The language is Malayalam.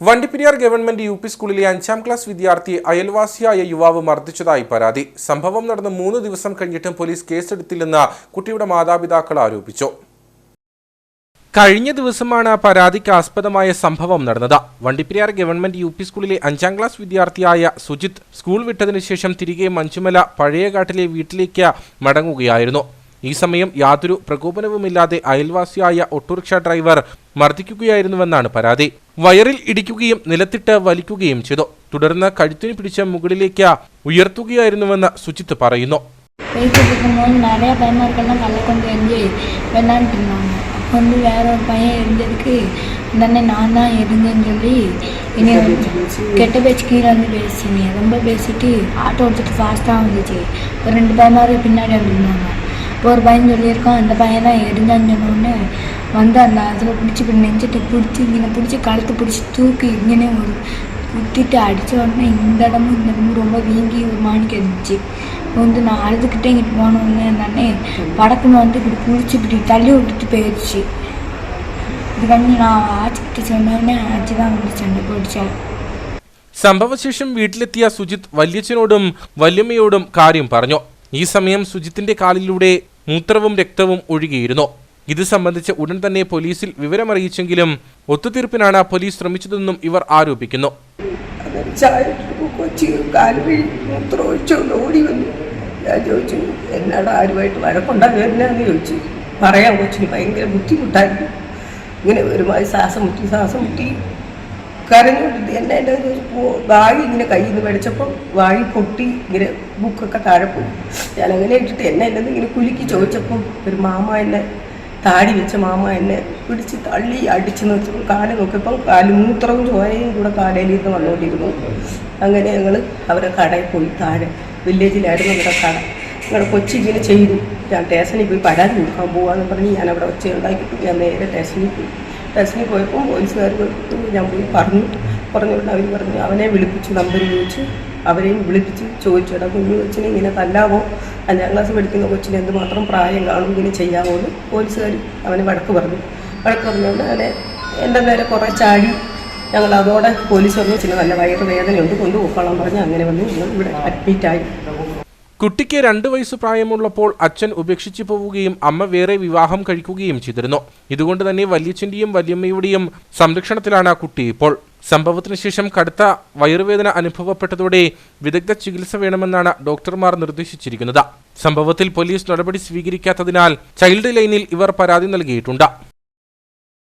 വണ്ടിപ്പെരിയാർ ഗവൺമെന്റ് യു പി സ്കൂളിലെ അഞ്ചാം ക്ലാസ് വിദ്യാർത്ഥിയെ അയൽവാസിയായ യുവാവ് മർദ്ദിച്ചതായി പരാതി. സംഭവം നടന്ന് മൂന്ന് ദിവസം കഴിഞ്ഞിട്ടും പോലീസ് കേസെടുത്തില്ലെന്ന് കുട്ടിയുടെ മാതാപിതാക്കൾ ആരോപിച്ചു. കഴിഞ്ഞ ദിവസമാണ് പരാതിക്ക് ആസ്പദമായ സംഭവം നടന്നത്. വണ്ടിപ്പെരിയാർ ഗവൺമെന്റ് യു പി സ്കൂളിലെ അഞ്ചാം ക്ലാസ് വിദ്യാർത്ഥിയായ സുജിത് സ്കൂൾ വിട്ടതിനുശേഷം തിരികെ മഞ്ചുമല പഴയകാട്ടിലെ വീട്ടിലേക്ക് മടങ്ങുകയായിരുന്നു. ഈ സമയം യാതൊരു പ്രകോപനവുമില്ലാതെ അയൽവാസിയായ ഓട്ടോറിക്ഷ ഡ്രൈവർ മർദ്ദിക്കുകയായിരുന്നുവെന്നാണ് പരാതി വയറിൽ ഇടിക്കുകയും നിലത്തിട്ട് വലിക്കുകയും ചെയ്തു തുടർന്ന് കഴുത്തിന് പിടിച്ച് മുകളിലേക്ക് ഉയർത്തുകയായിരുന്നുവെന്ന് സുജിത്ത് പറയുന്നു பேசிட்டு இருக்கும்போது நிறைய பையன்மார்கள்லாம் கல்லை கொண்டு எரிஞ்சு விளாண்டுட்டு இருந்தாங்க அப்போ வந்து வேற ஒரு பையன் எரிஞ்சதுக்கு உடனே நான் தான் எரிஞ்சேன்னு சொல்லி இனி கெட்ட பேச்சு கீழே வந்து பேசினேன் ரொம்ப பேசிட்டு ஆட்டோ ஓடிச்சிட்டு ஃபாஸ்ட்டாக வந்துச்சு ஒரு ரெண்டு பையன்மாரு பின்னாடி வந்துருந்தாங்க இப்போ ஒரு பையன் சொல்லியிருக்கான் அந்த பையன் தான் எரிஞ்சான்னு சொன்னோடனே வந்து அந்த அதில் பிடிச்சி இப்படி நெஞ்சிட்டு பிடிச்சி இங்கே பிடிச்சி கழுத்து பிடிச்சி தூக்கி இங்கனே ஒரு குத்திட்டு அடித்த உடனே இந்த இடமும் இந்த இடமும் ரொம்ப வீங்கி ஒரு மாணிக்கு இருந்துச்சு இப்போ வந்து நான் அழுதுகிட்டே இங்கிட்டு போனோடனே அந்த அண்ணே படக்குன்னு வந்து இப்படி பிடிச்சி இப்படி தள்ளி விட்டுட்டு போயிடுச்சு இது பண்ணி நான் ஆச்சுக்கிட்ட சொன்னோடனே ஆச்சு தான் வந்து சண்டை போட்டுச்சா സംഭവശേഷം വീട്ടിലെത്തിയ സുജിത് വല്യച്ഛനോടും വല്യമ്മയോടും കാര്യം പറഞ്ഞു ഈ സമയം സുജിത്തിന്റെ കാലിലൂടെ മൂത്രവും രക്തവും ഒഴുകിയിരുന്നു. ഇത് സംബന്ധിച്ച് ഉടൻ തന്നെ പോലീസിൽ വിവരമറിയിച്ചെങ്കിലും ഒത്തുതീർപ്പിനാണ് പോലീസ് ശ്രമിച്ചതെന്നും ഇവർ ആരോപിക്കുന്നു. ഞാൻ ചോദിച്ചു എന്നോട് ആരുമായിട്ട് വഴക്കുണ്ടാകും എന്നാന്ന് ചോദിച്ചു. പറയാൻ കൊച്ചിന് ഭയങ്കര ബുദ്ധിമുട്ടായിരുന്നു ഇങ്ങനെ ഒരുമാതിരി ശ്വാസം മുട്ടി ശ്വാസം മുട്ടി കരഞ്ഞുകൊണ്ട് എന്നെ എന്റെ വായി ഇങ്ങനെ കയ്യിൽ നിന്ന് മേടിച്ചപ്പോൾ വായി പൊട്ടി ഇങ്ങനെ ബുക്കൊക്കെ താഴെ പോയി. ഞാൻ അങ്ങനെ ഇട്ടിട്ട് എന്നെ എന്നെ ഇങ്ങനെ കുലുക്കി ചോദിച്ചപ്പം ഒരു മാമ എന്നെ താടി വെച്ച മാമ എന്നെ പിടിച്ച് തള്ളി അടിച്ച് നിർത്തി കാൽ നോക്കിയപ്പം കാൽ മൂത്രവും ചോരയും കൂടെ കാലയിൽ നിന്ന് വന്നുകൊണ്ടിരുന്നു. അങ്ങനെ ഞങ്ങൾ അവരെ കടയിൽ പോയി താഴെ വില്ലേജിലായിരുന്നു അവരുടെ കട. ഞങ്ങളുടെ കൊച്ചി ഇങ്ങനെ ചെയ്തു. ഞാൻ സ്റ്റേഷനിൽ പോയി പരാതി കൊടുക്കാൻ പോകാമെന്ന് പറഞ്ഞ് ഞാൻ അവിടെ ഒച്ച ഉണ്ടാക്കിയിട്ട് ഞാൻ നേരെ സ്റ്റേഷനിൽ പോയി. ടേഷനിൽ പോയപ്പോൾ പോലീസുകാർ ഞാൻ പോയി പറഞ്ഞു. പറഞ്ഞുകൊണ്ട് അവർ പറഞ്ഞു അവനെ വിളിപ്പിച്ചു നമ്പർ ചോദിച്ചു അവരെയും വിളിപ്പിച്ച് ചോദിച്ചു എടാ കുഞ്ഞു കൊച്ചിനെ ഇങ്ങനെ തല്ലാവോ? അഞ്ചാം ക്ലാസ് പഠിക്കുന്ന കൊച്ചിനെ എന്തുമാത്രം പ്രായം കാണും? ഇങ്ങനെ ചെയ്യാമോ എന്ന് പോലീസുകാർ അവന് വഴക്ക് പറഞ്ഞു. വഴക്ക് പറഞ്ഞുകൊണ്ട് അവനെ എന്റെ നേരെ കുറേ ചാടി ഞങ്ങൾ അതോടെ പോലീസ് വന്നു. ചില നല്ല വയറ് വേദനയുണ്ട്. കൊണ്ടുപോയിക്കോളാൻ പറഞ്ഞ് അങ്ങനെ വന്ന് ഇവിടെ അഡ്മിറ്റായി കുട്ടിക്ക് രണ്ടു വയസ്സ് പ്രായമുള്ളപ്പോൾ അച്ഛൻ ഉപേക്ഷിച്ചു പോവുകയും അമ്മ വേറെ വിവാഹം കഴിക്കുകയും ചെയ്തിരുന്നു. ഇതുകൊണ്ട് തന്നെ വല്യച്ഛന്റെയും വല്യമ്മയുടെയും സംരക്ഷണത്തിലാണ് ആ കുട്ടി ഇപ്പോൾ. സംഭവത്തിന് ശേഷം കടുത്ത വയറുവേദന അനുഭവപ്പെട്ടതോടെ വിദഗ്ധ ചികിത്സ വേണമെന്നാണ് ഡോക്ടർമാർ നിർദ്ദേശിച്ചിരിക്കുന്നത്. സംഭവത്തിൽ പോലീസ് നടപടി സ്വീകരിക്കാത്തതിനാൽ ചൈൽഡ് ലൈനിൽ ഇവർ പരാതി നൽകിയിട്ടുണ്ട്.